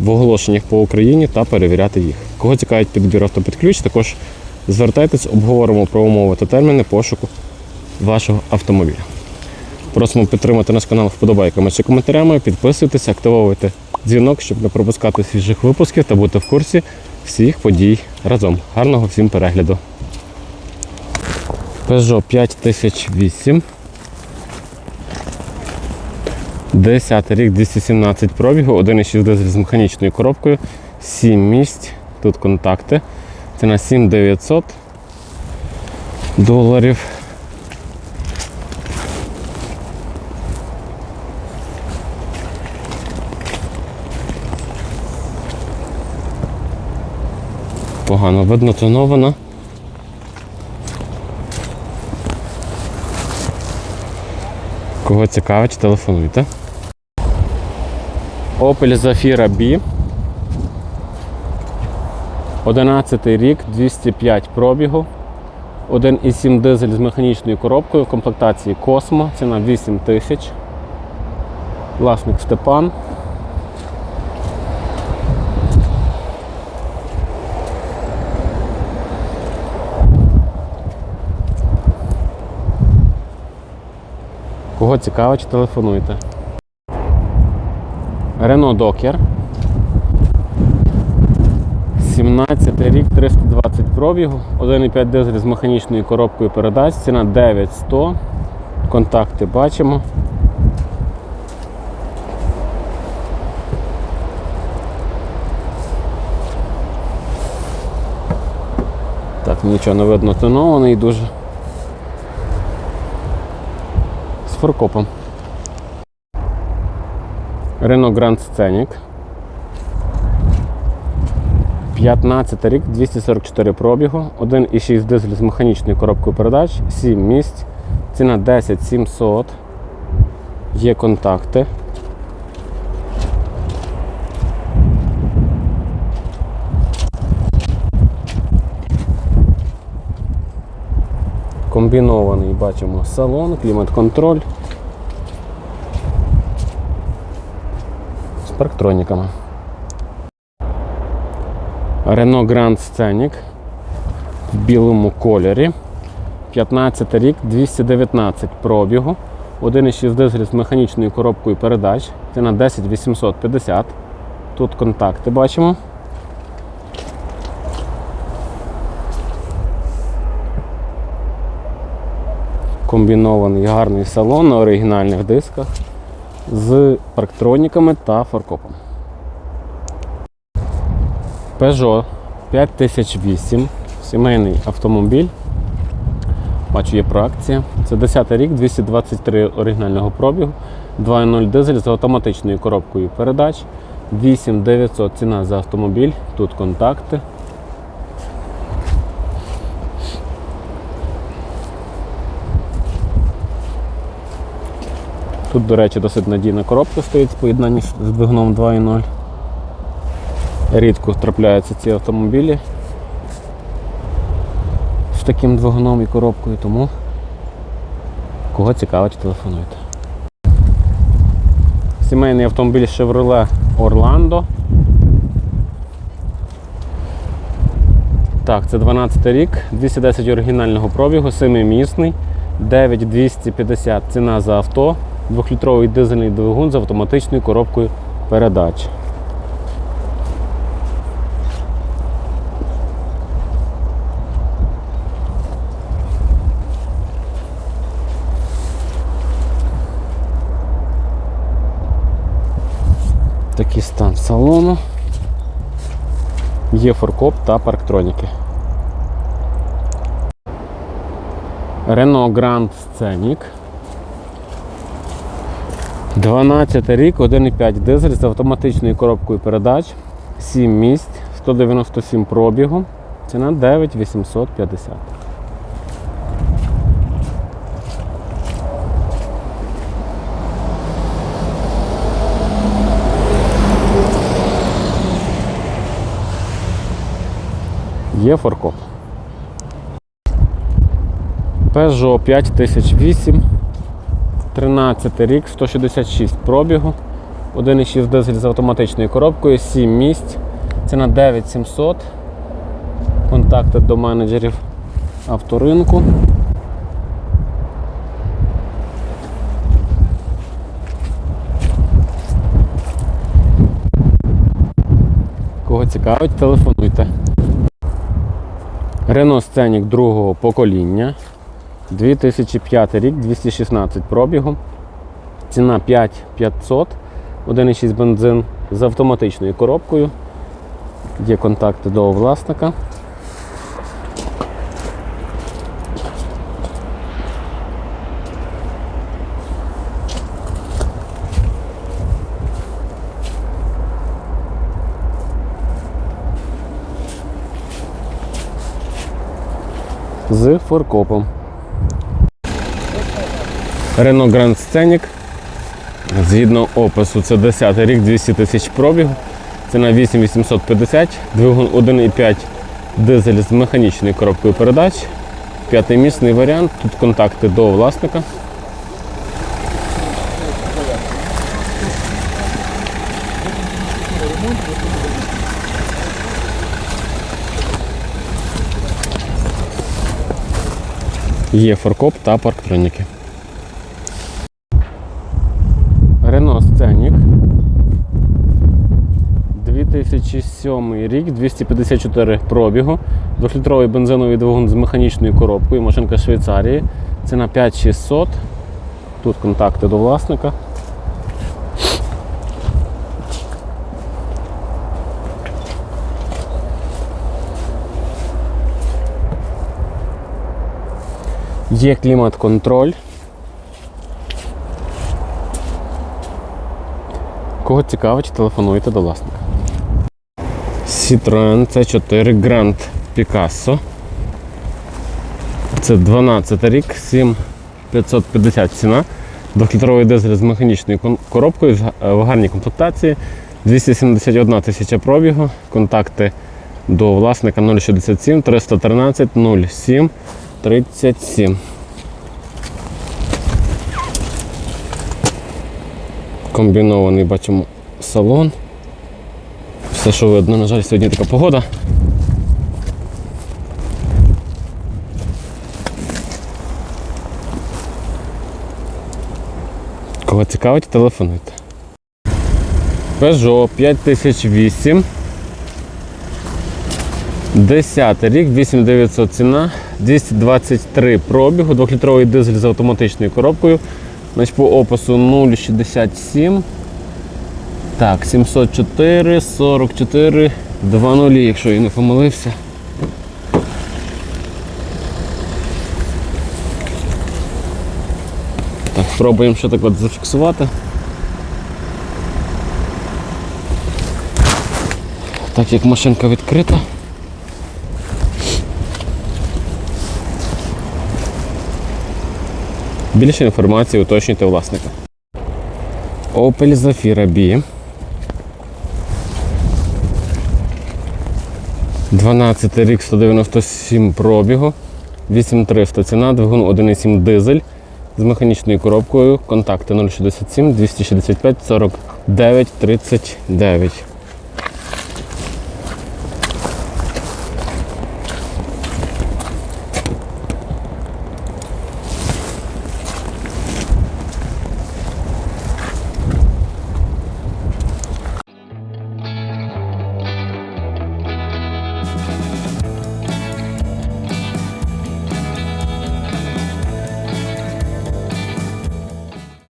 в оголошеннях по Україні та перевіряти їх. Кого цікавить підбір авто під ключ, також звертайтесь, обговоримо про умови та терміни пошуку вашого автомобіля. Просимо підтримати наш канал вподобайками чи коментарями, підписуйтесь, активовуйте дзвінок, щоб не пропускати свіжих випусків та бути в курсі всіх подій разом. Гарного всім перегляду. Peugeot 5008. 10 рік 217 пробігу, 1,6 дизель з механічною коробкою, 7 місць. Тут контакти. Ціна 7900 доларів. Погано видно тонована. Кого цікавить, телефонуйте. Opel Zafira B. 11 рік, 205 пробігу. 1,7 дизель з механічною коробкою в комплектації Cosmo. Ціна 8 тисяч. Власник Степан. Кого цікавить, телефонуйте. Renault Docker. 17 рік, 320 пробігу, 1,5 дизель з механічною коробкою передач, ціна 9100. Контакти бачимо. Так, нічого не видно тонований дуже. З форкопом. Renault Grand Scenic. 15 рік, 244 пробігу, 1,6 дизель з механічною коробкою передач, 7 місць, ціна 10 700. Є контакти. Комбінований бачимо салон, клімат-контроль парктроніками. Renault Grand Scenic в білому кольорі. 15 рік, 219 пробігу. 1,6 дизель з механічною коробкою передач. Ціна 10 850. Тут контакти бачимо. Комбінований гарний салон на оригінальних дисках з парктроніками та фаркопом. Peugeot 5008, сімейний автомобіль. Бачу, є проакція. Це 10 рік, 223 оригінального пробігу, 2.0 дизель з автоматичною коробкою передач. 8900 ціна за автомобіль. Тут контакти. Тут, до речі, досить надійна коробка стоїть в поєднанні з двигуном 2.0. Рідко трапляються ці автомобілі з таким двигуном і коробкою, тому кого цікавить, телефонуйте. Сімейний автомобіль Chevrolet Orlando. Так, це 12 рік, 210 оригінального пробігу, 7-місний, 9250 ціна за авто, 2-літровий дизельний двигун з автоматичною коробкою передач. Такий стан салону. Є форкоп та парктроніки. Renault Grand Scenic. 12 рік, 1,5 дизель з автоматичною коробкою передач, 7 місць, 197 пробігу. Ціна 9850. Є форкоп. Peugeot 5008, 13 рік, 166 пробігу, 1,6 дизель з автоматичною коробкою, 7 місць, ціна 9700. Контакти до менеджерів авторинку. Кого цікавить, телефонуйте. Renault Scenic другого покоління. 2005 рік, 216 пробігу. Ціна 5500. 1,6 бензин з автоматичною коробкою. Є контакти до власника. З форкопом. Renault Grand Scenic. Згідно опису, це 10 рік, 200 тисяч пробігу. Ціна 8850, двигун 1,5 дизель з механічною коробкою передач. П'ятимісний варіант. Тут контакти до власника. Є форкоп та парктроніки. Renault Scenic. 2007 рік, 254 пробігу, 2-літровий бензиновий двигун з механічною коробкою, машинка Швейцарії. Ціна 5600. Тут контакти до власника. Є клімат-контроль. Кого цікавить, телефонуйте до власника. Citroen C4 Grand Picasso. Це 12 рік, 7550 ціна. Двохлітровий дизель з механічною коробкою е, в гарній комплектації. 271 тисяча пробігу. Контакти до власника 067 313 07 37. Комбінований бачимо салон. Все, що видно, на жаль, сьогодні така погода. Кого цікавить, телефонуйте. Peugeot 5008. 10 рік, 8900 ціна, 223 пробігу, 2-літровий дизель з автоматичною коробкою. Значить, по опису 0,67. Так, 704, 44, 2,0, якщо я не помилився. Так, спробуємо ще так от зафіксувати. Так як машинка відкрита. Більше інформації уточнюйте власника. Opel Zafira B. 12 рік 197 пробігу. 8300 ціна, двигун 1,7 дизель з механічною коробкою. Контакти 067 265 49 39.